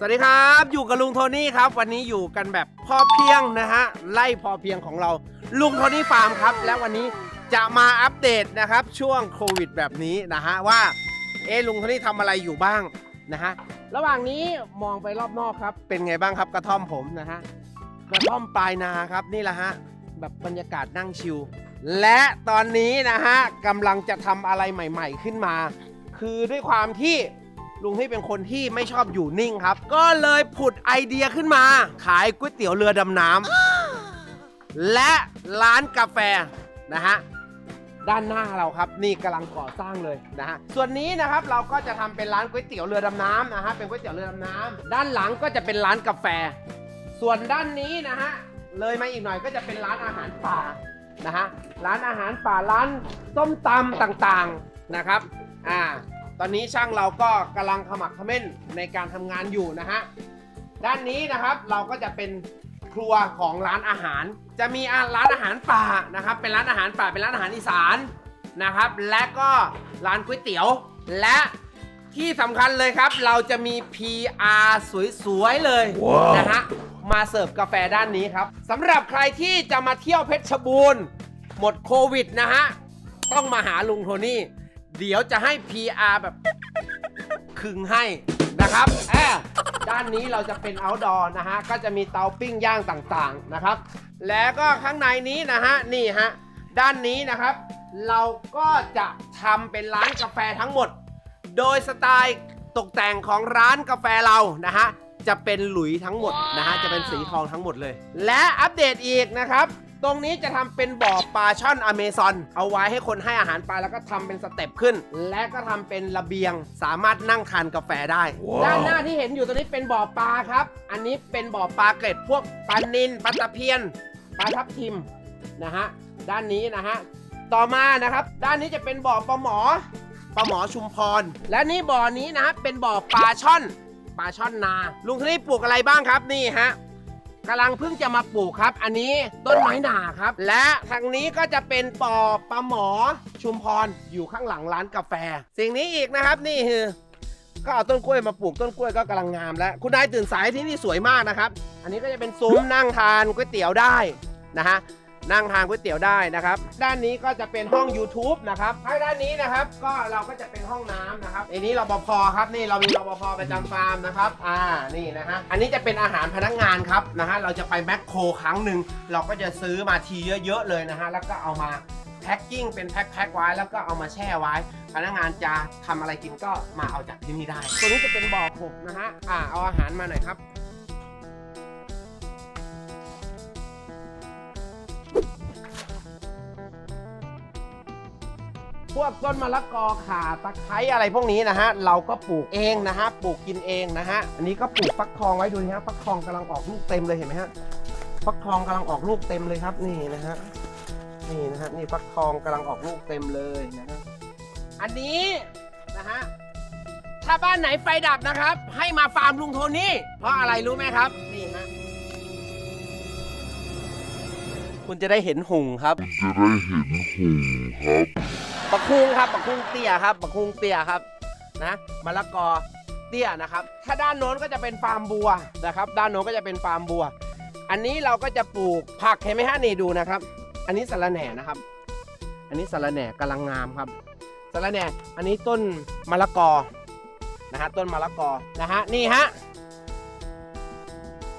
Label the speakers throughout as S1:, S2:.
S1: สวัสดีครับ อยู่กับลุงโทนี่ครับ วันนี้อยู่กันแบบพอเพียงนะฮะไล่พอเพียงของเรา ลุงโทนี่ฟาร์มครับ และวันนี้จะมาอัปเดตนะครับ ช่วงโควิดแบบนี้นะฮะว่า เอะลุงโทนี่ทำอะไรอยู่บ้างนะฮะระหว่างนี้มองไปรอบนอกครับ เป็นไงบ้างครับกระท่อมผมนะฮะกระท่อมปลายนาครับนี่แหละฮะแบบบรรยากาศนั่งชิลและตอนนี้นะฮะกำลังจะทำอะไรใหม่ ๆขึ้นมา คือด้วยความที่ ลุงที่เป็นคนที่ไม่ชอบอยู่นิ่งครับ ก็เลยผุดไอเดียขึ้นมา ขายก๋วยเตี๋ยวเรือดำน้ำและร้านกาแฟนะฮะด้านหน้าเราครับนี่กำลังก่อสร้างเลยนะฮะส่วนนี้นะครับเราก็จะทำเป็นร้านก๋วยเตี๋ยวเรือดำน้ำนะฮะเป็นก๋วยเตี๋ยวเรือดำน้ำด้านหลังก็จะเป็นร้านกาแฟ ส่วนด้านนี้นะฮะเลยมาอีกหน่อยก็จะเป็นร้านอาหารป่านะฮะร้านอาหารป่าร้านส้มตำต่างๆนะครับอ่า ตอนนี้ช่างเราก็กำลังขมักเขม้นในการทำงานอยู่นะฮะ ด้านนี้นะครับเราก็จะเป็นครัวของร้านอาหาร จะมีอ่าร้านอาหารป่านะครับ เป็นร้านอาหารป่าเป็นร้านอาหารอีสานนะครับ และก็ร้านก๋วยเตี๋ยว และที่สำคัญเลยครับ เราจะมี PR สวยๆ เลย
S2: ว้าว
S1: นะฮะ มาเสิร์ฟกาแฟด้านนี้ครับสำหรับใครที่จะมาเที่ยวเพชรบูรณ์ หมดโควิดนะฮะ ต้องมาหาลุงโทนี่ เดี๋ยวจะให้ PR แบบคึงให้นะครับแอบด้านนี้เราจะเป็น outdoor นะฮะ ก็จะมีเตาปิ้งย่างต่างๆนะครับ แล้วก็ข้างในนี้นะฮะ นี่ฮะ ด้านนี้นะครับ เราก็จะทำเป็นร้านกาแฟทั้งหมด โดยสไตล์ตกแต่งของร้านกาแฟเรานะฮะ จะเป็นหลุยทั้งหมดนะฮะ จะเป็นสีทองทั้งหมดเลย และอัปเดตอีกนะครับ ตรงนี้จะทำเป็นบ่อปลาช่อนอเมซอน เอาไว้ให้คนให้อาหารปลาแล้วก็ทำเป็นสเต็ปขึ้น และก็ทำเป็นระเบียง สามารถนั่งทานกาแฟได้
S2: ว้าว
S1: ด้านหน้าที่เห็นอยู่ตรงนี้เป็นบ่อปลาครับ อันนี้เป็นบ่อปลาเกร็ดพวกปลานินปลาตะเพียนปลาทับทิมนะฮะด้านนี้นะฮะต่อมานะครับ ด้านนี้จะเป็นบ่อปลาหมอปลาหมอชุมพร และนี่บ่อนี้นะครับเป็นบ่อปลาช่อนปลาช่อนนา ลุงทนี่ปลูกอะไรบ้างครับนี่ฮะ กำลังเพิ่งจะมาปลูกครับ อันนี้ต้นไม้หนาครับ และทางนี้ก็จะเป็นปอปลาหมอชุมพรอยู่ข้างหลังร้านกาแฟ สิ่งนี้อีกนะครับนี่คือก็เอาต้นกล้วยมาปลูกต้นกล้วยก็กำลังงามแล้ว คุณนายตื่นสายที่นี่สวยมากนะครับ อันนี้ก็จะเป็นซุ้มนั่งทานก๋วยเตี๋ยวได้นะฮะ นั่งทานก๋วยเตี๋ยวได้นะครับ ด้านนี้ก็จะเป็นห้อง YouTube นะครับทางด้านนี้นะครับ ก็เราก็จะเป็นห้องน้ำนะครับอันนี้รปภครับนี่เรามีรปภประจำฟาร์มนะครับอ่านี่นะฮะอันนี้จะเป็นอาหารพนักงานครับนะฮะเราจะไปแมคโครครั้งหนึ่งเราก็จะซื้อมาทีเยอะๆเลยนะฮะแล้วก็เอามาแพ็คกิ้งเป็นแพ็คๆไว้แล้วก็เอามาแช่ไว้ พนักงานจะทำอะไรกินก็มาเอาจากที่นี่ได้ ตัวนี้จะเป็นบ่อผกนะฮะอ่าเอาอาหารมาหน่อยครับ วกต้นมะละกอข่าตะไคร้อะไรพวกนี้นะฮะ เราก็ปลูกเองนะฮะ ปลูกกินเองนะฮะ อันนี้ก็ปลูกฟักทองไว้ดูนะฮะ ฟักทองกำลังออกลูกเต็มเลยเห็นไหมฮะ ฟักทองกำลังออกลูกเต็มเลยครับ นี่นะฮะ นี่นะฮะ นี่ฟักทองกำลังออกลูกเต็มเลยนะฮะ อันนี้นะฮะ ถ้าบ้านไหนไฟดับนะครับ ให้มาฟาร์มลุงโทนี่ เพราะอะไรรู้ไหมครับ นี่ฮะ คุณจะได้เห็นหุงครับ
S2: จะได้เห็นหูครับ
S1: ปะคุงครับปะคุงเตี้ยครับปะคุงเตี้ยครับนะมะละกอเตี้ยนะครับ ถ้าด้านโน้นก็จะเป็นฟาร์มบัวนะครับ ด้านโน้นก็จะเป็นฟาร์มบัว อันนี้เราก็จะปลูกผักเห็นไหมฮะนี่ดูนะครับ อันนี้สะระแหน่นะครับ อันนี้สะระแหน่กำลังงามครับสะระแหน่อันนี้ต้นมะละกอนะฮะต้นมะละกอนะฮะนี่ฮะ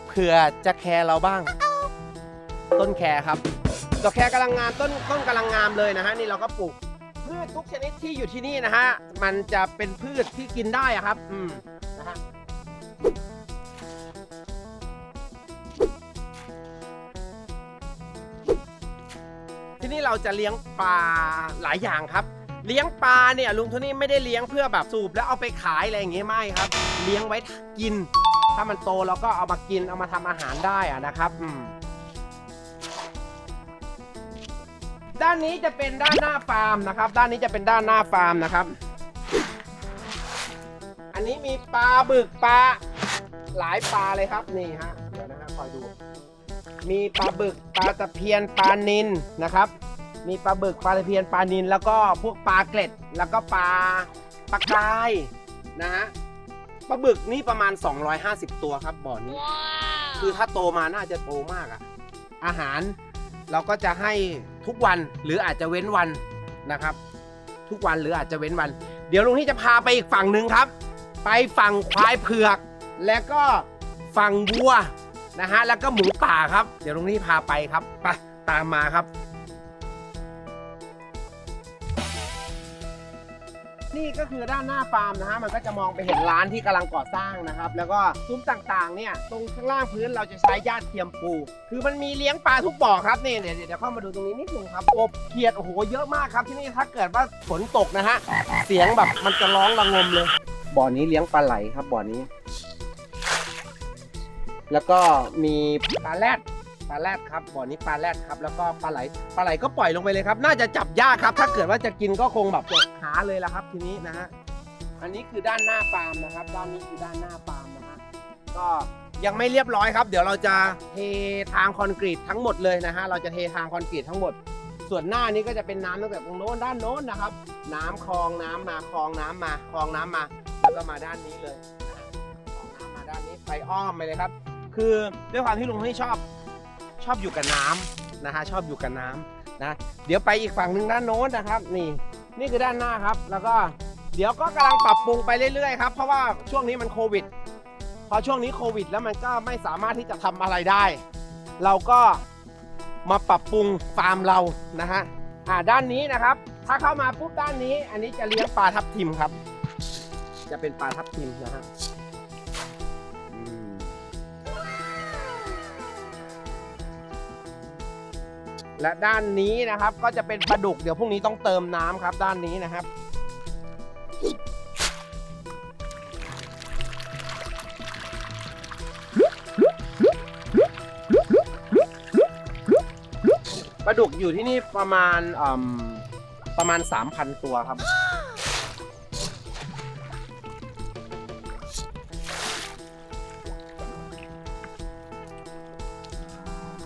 S1: เผื่อจะแคร์เราบ้าง ต้นแคร์ครับดอกแคร์กำลังงามต้นต้นกำลังงามเลยนะฮะนี่เราก็ปลูก พืชทุกชนิดที่อยู่ที่นี่นะฮะ มันจะเป็นพืชที่กินได้อะครับ อืมนะฮะที่นี่เราจะเลี้ยงปลาหลายอย่างครับ เลี้ยงปลาเนี่ยลุงโทนี่ไม่ได้เลี้ยงเพื่อแบบสูบแล้วเอาไปขายอะไรอย่างเงี้ยไม่ครับ เลี้ยงไว้กิน ถ้ามันโตเราก็เอามากินเอามาทำอาหารได้อะนะครับ อืม ด้านนี้จะเป็นด้านหน้าฟาร์มนะครับ ด้านนี้จะเป็นด้านหน้าฟาร์มนะครับ อันนี้มีปลาบึกปลาหลายปลาเลยครับนี่ฮะเดี๋ยวนะฮะคอยดู มีปลาบึกปลาตะเพียนปลานินนะครับ มีปลาบึกปลาตะเพียนปลานินแล้วก็พวกปลาเกล็ด แล้วก็ปลาปลากรายนะฮะปลาบึกนี่ประมาณ 250 ตัวครับบ่อนี้ คือถ้าโตมาน่าจะโตมากอะอาหารเราก็จะให้ ทุกวันหรืออาจจะเว้นวันนะครับ ทุกวันหรืออาจจะเว้นวัน เดี๋ยวลุงที่จะพาไปอีกฝั่งหนึ่งครับ ไปฝั่งควายเผือก และก็ฝั่งวัวนะฮะแล้วก็หมูป่าครับ เดี๋ยวลุงที่พาไปครับไปตามมาครับ นี่ก็คือด้านหน้าฟาร์มนะฮะมันก็จะมองไปเห็นร้านที่กำลังก่อสร้างนะครับ แล้วก็ซุ้มต่างๆเนี่ยตรงข้างล่างพื้นเราจะใช้หญ้าเทียมปู คือมันมีเลี้ยงปลาทุกบ่อครับนี่เดี๋ยวเดี๋ยวเข้ามาดูตรงนี้นิดนึงครับกบเขียดโอ้โหเยอะมากครับที่นี่ถ้าเกิดว่าฝนตกนะฮะเสียงแบบมันจะร้องระงมเลย บ่อนี้เลี้ยงปลาไหลครับบ่อนี้ แล้วก็มีปลาแรด ปลาแรดครับบ่อนี้ปลาแรดครับแล้วก็ปลาไหลปลาไหลก็ปล่อยลงไปเลยครับ น่าจะจับยากครับ ถ้าเกิดว่าจะกินก็คงแบบหาเลยละครับ ทีนี้นะฮะอันนี้คือด้านหน้าฟาร์มนะครับ ด้านนี้คือด้านหน้าฟาร์มนะฮะก็ยังไม่เรียบร้อยครับ เดี๋ยวเราจะเททางคอนกรีตทั้งหมดเลยนะฮะเราจะเททางคอนกรีตทั้งหมด ส่วนหน้านี้ก็จะเป็นน้ำตั้งแต่ตรงโน้นด้านโน้นนะครับ น้ำคลองน้ำมาคลองน้ำมาคลองน้ำมา แล้วก็มาด้านนี้เลยคลองน้ำมาด้านนี้ไปอ้อมไปเลยครับ คือด้วยความที่ลุงที่ชอบ ชอบอยู่กับน้ำนะฮะชอบอยู่กับน้ำนะเดี๋ยวไปอีกฝั่งหนึ่งด้านโน้นนะครับนี่นี่คือด้านหน้าครับ แล้วก็เดี๋ยวก็กำลังปรับปรุงไปเรื่อยๆครับเพราะว่าช่วงนี้มันโควิดพอช่วงนี้โควิด แล้วมันก็ไม่สามารถที่จะทำอะไรได้ เราก็มาปรับปรุงฟาร์มเรานะฮะอ่าด้านนี้นะครับ ถ้าเข้ามาปุ๊บด้านนี้ อันนี้จะเลี้ยงปลาทับทิมครับ จะเป็นปลาทับทิมนะฮะ และด้านนี้นะครับก็จะเป็นปลาดุกเดี๋ยวพรุ่งนี้ต้องเติมน้ำครับ ด้านนี้นะครับปลาดุกอยู่ที่นี่ประมาณประมาณ 3,000 ตัวครับ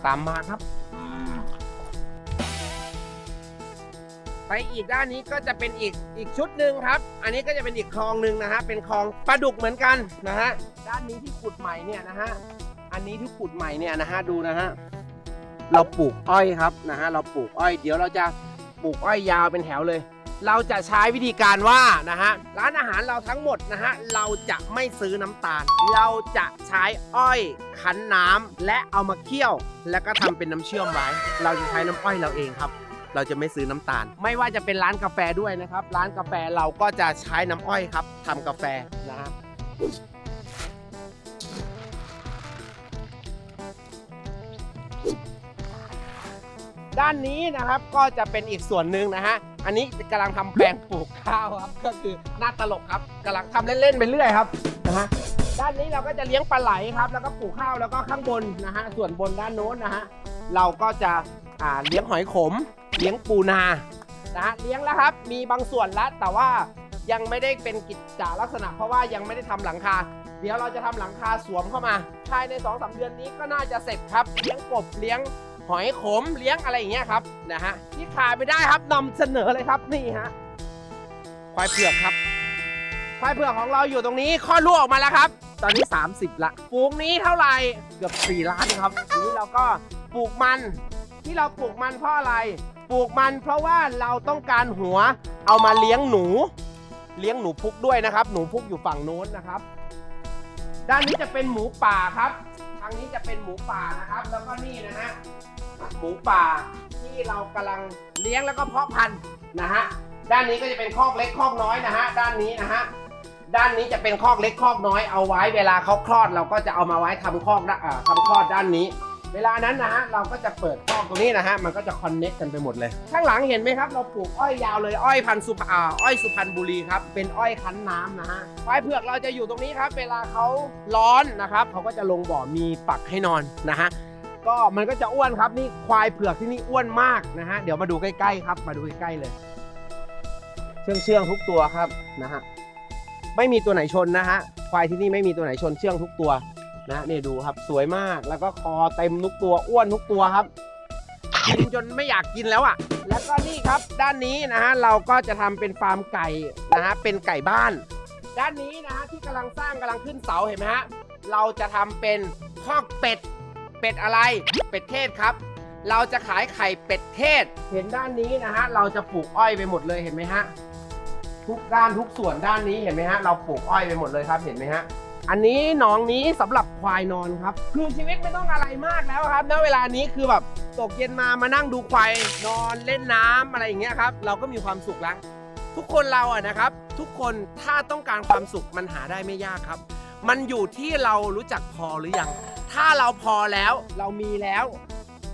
S1: ตามมาครับ ไปอีกด้านนี้ก็จะเป็นอีกอีกชุดหนึ่งครับ อันนี้ก็จะเป็นอีกคลองหนึ่งนะฮะ เป็นคลองปลาดุกเหมือนกันนะฮะ ด้านนี้ที่ขุดใหม่เนี่ยนะฮะ อันนี้ที่ขุดใหม่เนี่ยนะฮะดูนะฮะ เราปลูกอ้อยครับนะฮะ เราปลูกอ้อย เดี๋ยวเราจะปลูกอ้อยยาวเป็นแถวเลย เราจะใช้วิธีการว่านะฮะ ร้านอาหารเราทั้งหมดนะฮะ เราจะไม่ซื้อน้ำตาล เราจะใช้อ้อยคั้นน้ำและเอามาเคี่ยว แล้วก็ทำเป็นน้ำเชื่อมไว้ เราจะใช้น้ำอ้อยเราเองครับ เราจะไม่ซื้อน้ำตาล ไม่ว่าจะเป็นร้านกาแฟด้วยนะครับ ร้านกาแฟเราก็จะใช้น้ำอ้อยครับทำกาแฟนะฮะด้านนี้นะครับก็จะเป็นอีกส่วนหนึ่งนะฮะ อันนี้กำลังทำแปลงปลูกข้าวครับ ก็คือหน้าตลกครับกำลังทำเล่นๆไปเรื่อยครับนะฮะ ด้านนี้เราก็จะเลี้ยงปลาไหลครับ แล้วก็ปลูกข้าวแล้วก็ข้างบนนะฮะ ส่วนบนด้านโน้นนะฮะ เราก็จะอ่าเลี้ยงหอยขม เลี้ยงปูนานะฮะเลี้ยงแล้วครับ มีบางส่วนแล้วแต่ว่ายังไม่ได้เป็นกิจจาลักษณะ เพราะว่ายังไม่ได้ทำหลังคา เดี๋ยวเราจะทำหลังคาสวมเข้ามาภายใน2อสเดือนนี้ก็น่าจะเสร็จครับ เลี้ยงกบเลี้ยงหอยขมเลี้ยงอะไรอย่างเงี้ยครับนะฮะที่ขาดไม่ได้ครับนำเสนอเลยครับนี่ฮะควายเผือกครับควายเผือกของเราอยู่ตรงนี้คลอดลูกออกมาแล้วครับ ตอนนี้ 30 ละฝูงนี้เท่าไหร่เกือบ 4 ล้านครับทีนี้เราก็ปลูกมันที่เราปลูกมันเพราะอะไร ปลูกมันเพราะว่าเราต้องการหัวเอามาเลี้ยงหนู เลี้ยงหนูพุกด้วยนะครับ หนูพุกอยู่ฝั่งโน้นนะครับ ด้านนี้จะเป็นหมูป่าครับ ทางนี้จะเป็นหมูป่านะครับ แล้วก็นี่นะฮะหมูป่าที่เรากำลังเลี้ยงแล้วก็เพาะพันธุ์นะฮะด้านนี้ก็จะเป็นคอกเล็กคอกน้อยนะฮะด้านนี้นะฮะด้านนี้จะเป็นคอกเล็กคอกน้อยเอาไว้เวลาเขาคลอด เราก็จะเอามาไว้ทำคอกนอ่าทำคลอดด้านนี้ เวลานั้นนะฮะเราก็จะเปิดคอตรงนี้นะฮะมันก็จะคอนเน็กกันไปหมดเลย ข้างหลังเห็นไหมครับ เราปลูกอ้อยยาวเลยอ้อยพันธุ์สุพรรณอ่าอ้อยสุพรรณบุรีครับเป็นอ้อยคั้นน้ำนะฮะควายเผือกเราจะอยู่ตรงนี้ครับ เวลาเขาร้อนนะครับเขาก็จะลงบ่อมีปักให้นอนนะฮะก็มันก็จะอ้วนครับนี่ควายเผือกที่นี่อ้วนมากนะฮะเดี๋ยวมาดูใกล้ๆครับ มาดูใกล้ๆเลย เชื่องเชื่องทุกตัวครับนะฮะไม่มีตัวไหนชนนะฮะควายที่นี่ไม่มีตัวไหนชนเชื่องทุกตัว นะนี่ดูครับสวยมากแล้วก็คอเต็มทุกตัวอ้วนทุกตัวครับกินจนไม่อยากกินแล้วอะ่ะ แล้วก็นี่ครับด้านนี้นะฮะเราก็จะทำเป็นฟาร์มไก่นะฮะเป็นไก่บ้าน ด้านนี้นะฮะที่กำลังสร้างกำลังขึ้นเสาเห็นไหมฮะเราจะทำเป็นคอกเป็ดเป็ดอะไรเป็ดเทศครับ เราจะขายไข่เป็ดเทศ เห็นด้านนี้นะฮะเราจะปลูกอ้อยไปหมดเลยเห็นไหมฮะทุกด้านทุกส่วนด้านนี้เห็นไหมฮะเราปลูกอ้อยไปหมดเลยครับเห็นไหมฮะ อันนี้หนองนี้สำหรับควายนอนครับคือชีวิตไม่ต้องอะไรมากแล้วครับณเวลานี้คือแบบตกเย็นมามานั่งดูควายนอนเล่นน้ำอะไรอย่างเงี้ยครับ เราก็มีความสุขแล้วทุกคนเราอะนะครับ ทุกคนถ้าต้องการความสุขมันหาได้ไม่ยากครับ มันอยู่ที่เรารู้จักพอหรือยัง ถ้าเราพอแล้วเรามีแล้ว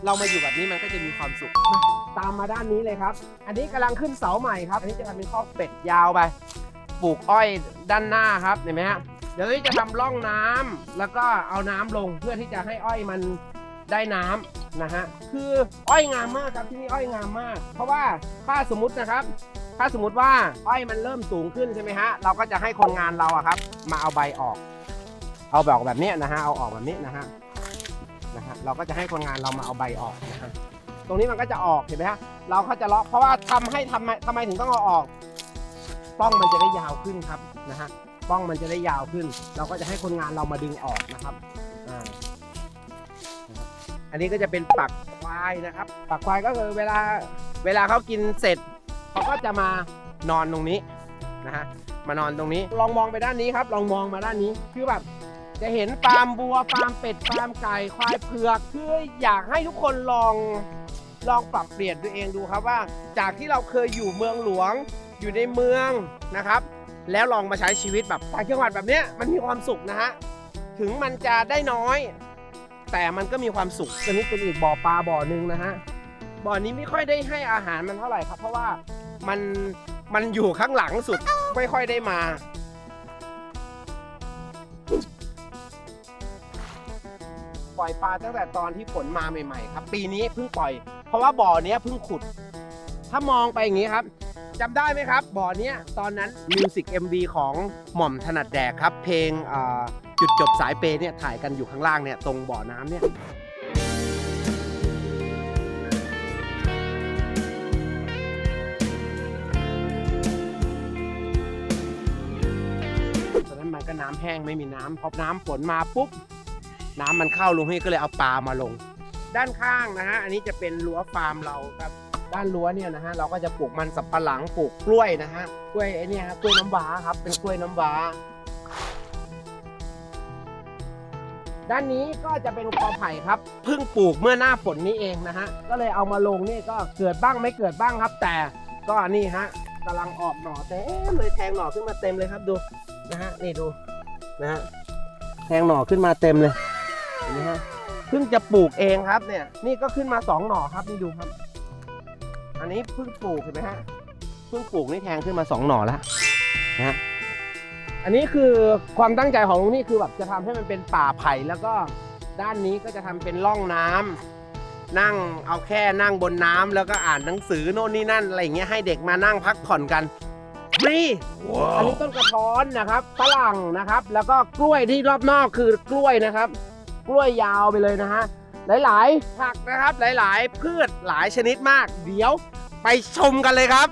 S1: เรามาอยู่แบบนี้มันก็จะมีความสุขมาตามมาด้านนี้เลยครับ อันนี้กำลังขึ้นเสาใหม่ครับ อันนี้จะทำเป็นคอกเป็ดยาวไป ปลูกอ้อยด้านหน้าครับ เห็นไหมฮะ เดี๋ยวจะทำร่องน้ำแล้วก็เอาน้ำลงเพื่อที่จะให้อ้อยมันได้น้ำนะฮะคืออ้อยงามมากครับที่นี่อ้อยงามมาก เพราะว่าถ้าสมมตินะครับ ถ้าสมมติว่าอ้อยมันเริ่มสูงขึ้นใช่ไหมฮะเราก็จะให้คนงานเราอะครับ มาเอาใบออก เอาแบบแบบเนี้ยนะฮะเอาออกแบบนี้นะฮะนะฮะเราก็จะให้คนงานเรามาเอาใบออกนะฮะตรงนี้มันก็จะออกเห็นไหมฮะเราก็จะเลาะเพราะว่าทำให้ทำไมทำไมถึงต้องเอาออกป้องมันจะได้ยาวขึ้นครับนะฮะ ป้องมันจะได้ยาวขึ้น เราก็จะให้คนงานเรามาดึงออกนะครับอ่าอันนี้ก็จะเป็นปักควายนะครับ ปักควายก็คือเวลาเวลาเขากินเสร็จเขาก็จะมานอนตรงนี้นะฮะมานอนตรงนี้ลองมองไปด้านนี้ครับ ลองมองมาด้านนี้คือแบบจะเห็นฟาร์มบัวฟาร์มเป็ดฟาร์มไก่ควายเผือกคืออยากให้ทุกคนลองลองปรับเปลี่ยนตัวเองดูครับว่า จากที่เราเคยอยู่เมืองหลวงอยู่ในเมืองนะครับ แล้วลองมาใช้ชีวิตแบบต่างจังหวัดแบบเนี้ยมันมีความสุขนะฮะ ถึงมันจะได้น้อย แต่มันก็มีความสุขอันนี้เป็นอีกบ่อปลาบ่อหนึ่งนะฮะ บ่อนี้ไม่ค่อยได้ให้อาหารมันเท่าไหร่ครับ เพราะว่ามันมันอยู่ข้างหลังสุดไม่ค่อยได้มา ปล่อยปลาตั้งแต่ตอนที่ฝนมาใหม่ๆ ครับ ปีนี้เพิ่งปล่อย เพราะว่าบ่อเนี้ยเพิ่งขุด ถ้ามองไปอย่างนี้ครับ จำได้ไหมครับ บ่อเนี้ยตอนนั้นมิวสิก MV ของหม่อมถนัดแดกครับ เพลงอ่าจุดจบสายเปย์เนี่ยถ่ายกันอยู่ข้างล่างเนี่ยตรงบ่อน้ำเนี่ย ตอนนั้นมันก็น้ำแห้งไม่มีน้ำพอน้ำฝนมาปุ๊บ น้ำมันเข้าลงให้ก็เลยเอาปลามาลง ด้านข้างนะฮะ อันนี้จะเป็นรั้วฟาร์มเราครับ ด้านรั้วเนี่ยนะฮะเราก็จะปลูกมันสับปะหลังปลูกกล้วยนะฮะกล้วยไอ้นี่ครับกล้วยน้ำว้าครับเป็นกล้วยน้ำว้า ด้านนี้ก็จะเป็นกอไผ่ครับเพิ่งปลูกเมื่อหน้าฝนนี้เองนะฮะก็เลยเอามาลงนี่ก็เกิดบ้างไม่เกิดบ้างครับ แต่ก็นี่ฮะกำลังออกหน่อเต็มเลยแทงหน่อขึ้นมาเต็มเลยครับดูนะฮะนี่ดูนะฮะแทงหน่อขึ้นมาเต็มเลยเห็นไหมฮะเพิ่งจะปลูกเองครับเนี่ยนี่ก็ขึ้นมาสองหน่อครับนี่ดูครับ อันนี้เพิ่งปลูกเห็นไหมฮะเพิ่งปลูกนี่แทงขึ้นมาสองหน่อแล้วนะฮะอันนี้คือความตั้งใจของลุงนี่คือแบบจะทำให้มันเป็นป่าไผ่แล้วก็ด้านนี้ก็จะทำเป็นร่องน้ำนั่งเอาแค่นั่งบนน้ำแล้วก็อ่านหนังสือโน่นนี่นั่นอะไรอย่างเงี้ยให้เด็กมานั่งพักผ่อนกันนี่ อันนี้ต้นกระท้อนนะครับฝรั่งนะครับ แล้วก็กล้วยที่รอบนอกคือกล้วยนะครับ กล้วยยาวไปเลยนะฮะ หลายๆ ผักนะครับหลาย ๆ พืชหลายชนิดมาก เดี๋ยวไปชมกันเลยครับ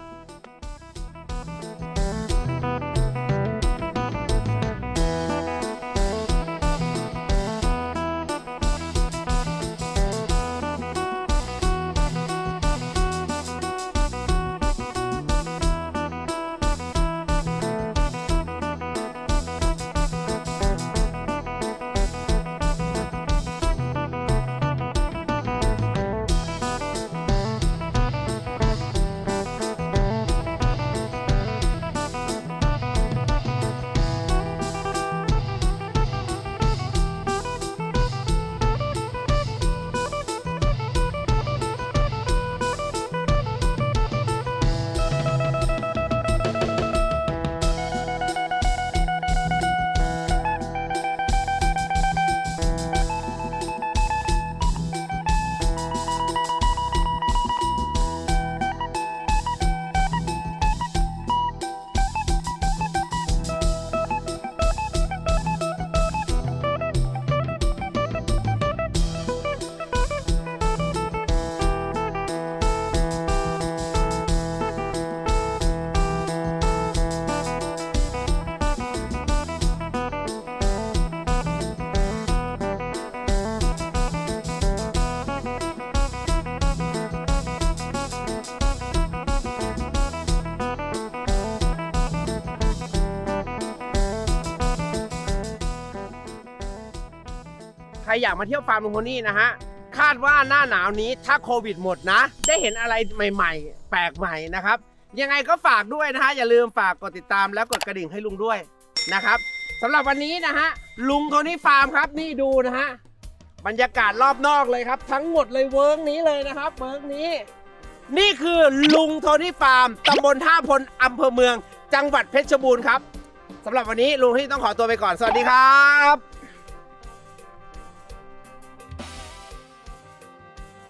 S1: อยากมาเที่ยวฟาร์มลุงโทนี่นะฮะคาดว่าหน้าหนาวนี้ถ้าโควิดหมดนะ ได้เห็นอะไรใหม่ ๆ แปลกใหม่นะครับ ยังไงก็ฝากด้วยนะฮะอย่าลืมฝากกดติดตามแล้วกดกระดิ่งให้ลุงด้วยนะครับสำหรับวันนี้นะฮะลุงโทนี่ฟาร์มครับนี่ดูนะฮะบรรยากาศรอบนอกเลยครับ ทั้งหมดเลยเวิร์กนี้เลยนะครับเวิร์กนี้ นี่คือลุงโทนี่ฟาร์มตำบลท่าพลอำเภอเมือง จังหวัดเพชรบูรณ์ครับสำหรับวันนี้ลุงที่ต้องขอตัวไปก่อนสวัสดีครับ